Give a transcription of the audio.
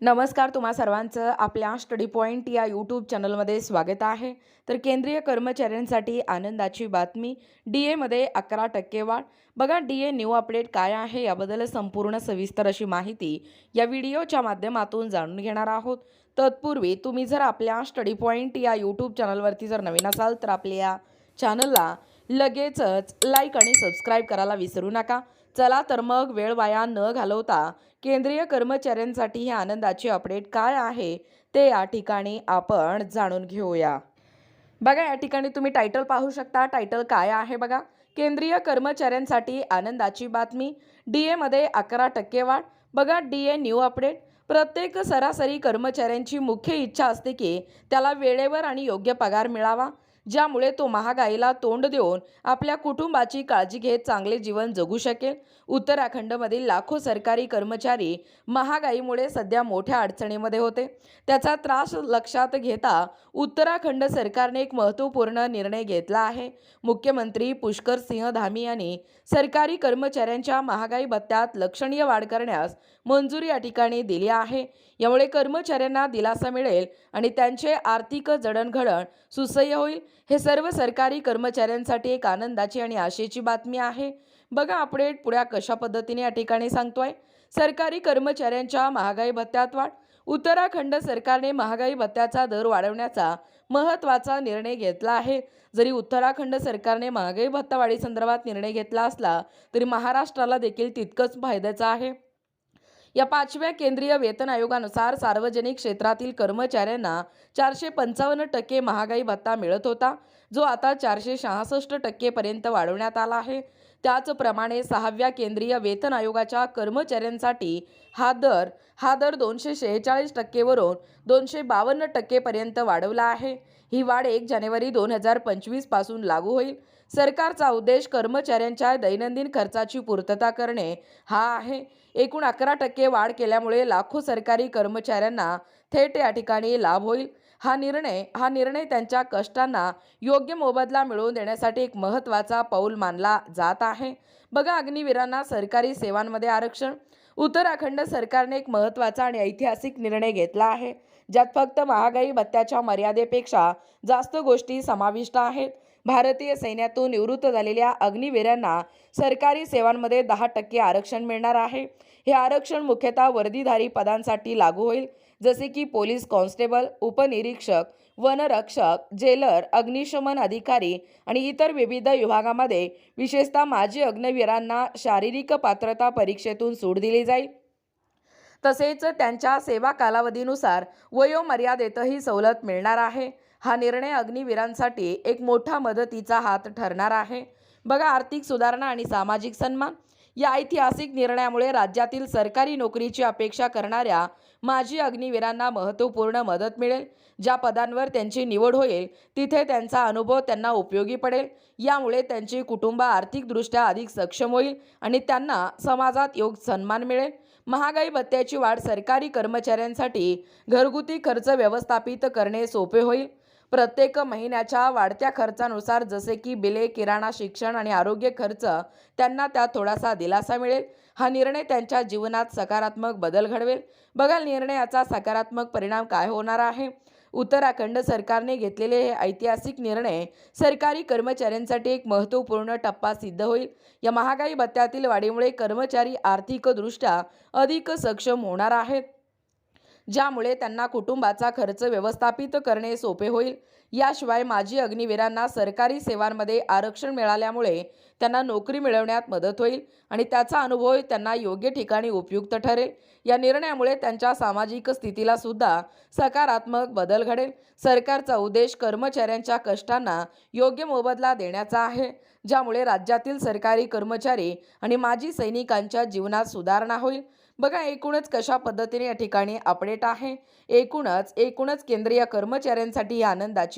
नमस्कार तुम्हा सर्वांचं आपल्या स्टडी पॉईंट या यूट्यूब चॅनलमध्ये स्वागत आहे. तर केंद्रीय कर्मचाऱ्यांसाठी आनंदाची बातमी डी एमध्ये अकरा टक्के वाढ. बघा डी ए न्यू अपडेट काय आहे याबद्दल संपूर्ण सविस्तर अशी माहिती या व्हिडिओच्या माध्यमातून जाणून घेणार आहोत. तत्पूर्वी तुम्ही जर आपल्या स्टडी पॉईंट या यूट्यूब चॅनलवरती जर नवीन असाल तर आपल्या चॅनलला लगेचच लाईक आणि सबस्क्राईब करायला विसरू नका. चला तर मग वेळ वाया न घालवता केंद्रीय कर्मचाऱ्यांसाठी ही आनंदाची अपडेट काय आहे ते या ठिकाणी आपण जाणून घेऊया. बघा या ठिकाणी तुम्ही टायटल पाहू शकता. टायटल काय आहे बघा? केंद्रीय कर्मचाऱ्यांसाठी आनंदाची बातमी. डी एमध्ये अकरा टक्के वाढ. बघा डी ए न्यू अपडेट प्रत्येक सरासरी कर्मचाऱ्यांची मुख्य इच्छा असते की त्याला वेळेवर आणि योग्य पगार मिळावा. ज्यामुळे तो महागाईला तोंड देऊन आपल्या कुटुंबाची काळजी घेत चांगले जीवन जगू शकेल. उत्तराखंडमधील लाखो सरकारी कर्मचारी महागाईमुळे सध्या मोठ्या अडचणीमध्ये होते. त्याचा त्रास लक्षात घेता उत्तराखंड सरकारने एक महत्त्वपूर्ण निर्णय घेतला आहे. मुख्यमंत्री पुष्कर सिंह धामी यांनी सरकारी कर्मचाऱ्यांच्या महागाई भत्त्यात लक्षणीय वाढ करण्यास मंजुरी या ठिकाणी दिली आहे. यामुळे कर्मचाऱ्यांना दिलासा मिळेल आणि त्यांचे आर्थिक जडणघडण सुसह्य होईल. हे सर्व सरकारी कर्मचाऱ्यांसाठी एक आनंदाची आणि आशेची बातमी आहे. बघा अपडेट पुढ्या कशा पद्धतीने या ठिकाणी सांगतोय. सरकारी कर्मचाऱ्यांच्या महागाई भत्त्यात वाढ. उत्तराखंड सरकारने महागाई भत्त्याचा दर वाढवण्याचा महत्त्वाचा निर्णय घेतला आहे. जरी उत्तराखंड सरकारने महागाई भत्ता वाढीसंदर्भात निर्णय घेतला असला तरी महाराष्ट्राला देखील तितकंच फायद्याचं आहे. या पाचव्या केंद्रीय वेतन आयोगानुसार सार्वजनिक क्षेत्रातील कर्मचाऱ्यांना चारशे पंचावन्न टक्के महागाई भत्ता मिळत होता जो आता चारशे शहासष्ट टक्केपर्यंत वाढवण्यात आला आहे. त्याचप्रमाणे सहाव्या केंद्रीय वेतन आयोगाच्या कर्मचाऱ्यांसाठी हा दर हा दर दोनशे शेहेचाळीस टक्केवरून दोनशे बावन्न टक्केपर्यंत वाढवला आहे. ही वाढ एक जानेवारी दोन हजार पंचवीसपासून लागू होईल. सरकारचा उद्देश कर्मचाऱ्यांच्या दैनंदिन खर्चाची पूर्तता करणे हा आहे. एकूण अकरा टक्के वाढ केल्यामुळे लाखो सरकारी कर्मचाऱ्यांना थेट या ठिकाणी लाभ होईल. हा निर्णय हा निर्णय त्यांच्या कष्टांना योग्य मोबदला मिळवून देण्यासाठी एक महत्त्वाचा पाऊल मानला जात आहे. बघा अग्निवीरांना सरकारी सेवांमध्ये आरक्षण. उत्तराखंड सरकारने एक महत्त्वाचा आणि ऐतिहासिक निर्णय घेतला आहे. ज्यात फक्त महागाई भत्त्याच्या मर्यादेपेक्षा जास्त गोष्टी समाविष्ट आहेत. भारतीय सैन्यातून निवृत्त झालेल्या अग्निवीरांना सरकारी सेवांमध्ये दहा टक्के आरक्षण मिळणार आहे. हे आरक्षण मुख्यतः वर्दीधारी पदांसाठी लागू होईल. जसे की पोलीस कॉन्स्टेबल उपनिरीक्षक वनरक्षक जेलर अग्निशमन अधिकारी आणि इतर विविध विभागामध्ये विशेषतः माजी अग्निवीरांना शारीरिक पात्रता परीक्षेतून सूट दिली जाईल. तसेच त्यांच्या सेवा कालावधीनुसार वयोमर्यादेतही सवलत मिळणार आहे. हा निर्णय अग्निवीरांसाठी एक मोठा मदतीचा हात ठरणार आहे. बघा आर्थिक सुधारणा आणि सामाजिक सन्मान. या ऐतिहासिक निर्णयामुळे राज्यातील सरकारी नोकरीची अपेक्षा करणाऱ्या माजी अग्निवीरांना महत्त्वपूर्ण मदत मिळेल. ज्या पदांवर त्यांची निवड होईल तिथे त्यांचा अनुभव त्यांना उपयोगी पडेल. यामुळे त्यांची कुटुंब आर्थिकदृष्ट्या अधिक सक्षम होईल आणि त्यांना समाजात योग्य सन्मान मिळेल. महागाई भत्त्याची वाढ सरकारी कर्मचाऱ्यांसाठी घरगुती खर्च व्यवस्थापित करणे सोपे होईल. प्रत्येक महिन्याच्या वाढत्या खर्चानुसार जसे की बिले किराणा शिक्षण आणि आरोग्य खर्च त्यांना त्यात थोडासा दिलासा मिळेल. हा निर्णय त्यांच्या जीवनात सकारात्मक बदल घडवेल. बघा निर्णयाचा सकारात्मक परिणाम काय होणार आहे? उत्तराखंड सरकारने घेतलेले हे ऐतिहासिक निर्णय सरकारी कर्मचाऱ्यांसाठी एक महत्त्वपूर्ण टप्पा सिद्ध होईल. या महागाई भत्त्यातील वाढीमुळे कर्मचारी आर्थिकदृष्ट्या अधिक सक्षम होणार आहेत. ज्यामुळे त्यांना कुटुंबाचा खर्च व्यवस्थापित करणे सोपे होईल. याशिवाय माजी अग्निवीरांना सरकारी सेवांमध्ये आरक्षण मिळाल्यामुळे त्यांना नोकरी मिळवण्यात मदत होईल आणि त्याचा अनुभव त्यांना योग्य ठिकाणी उपयुक्त ठरेल. या निर्णयामुळे त्यांच्या सामाजिक स्थितीला सुद्धा सकारात्मक बदल घडेल. सरकारचा उद्देश कर्मचाऱ्यांच्या कष्टांना योग्य मोबदला देण्याचा आहे ज्यामुळे राज्यातील सरकारी कर्मचारी आणि माजी सैनिकांच्या जीवनात सुधारणा होईल. बघा एकूणच कशा पद्धतीने या ठिकाणी अपडेट आहे? एकूणच एकूणच केंद्रीय कर्मचाऱ्यांसाठी आनंदाची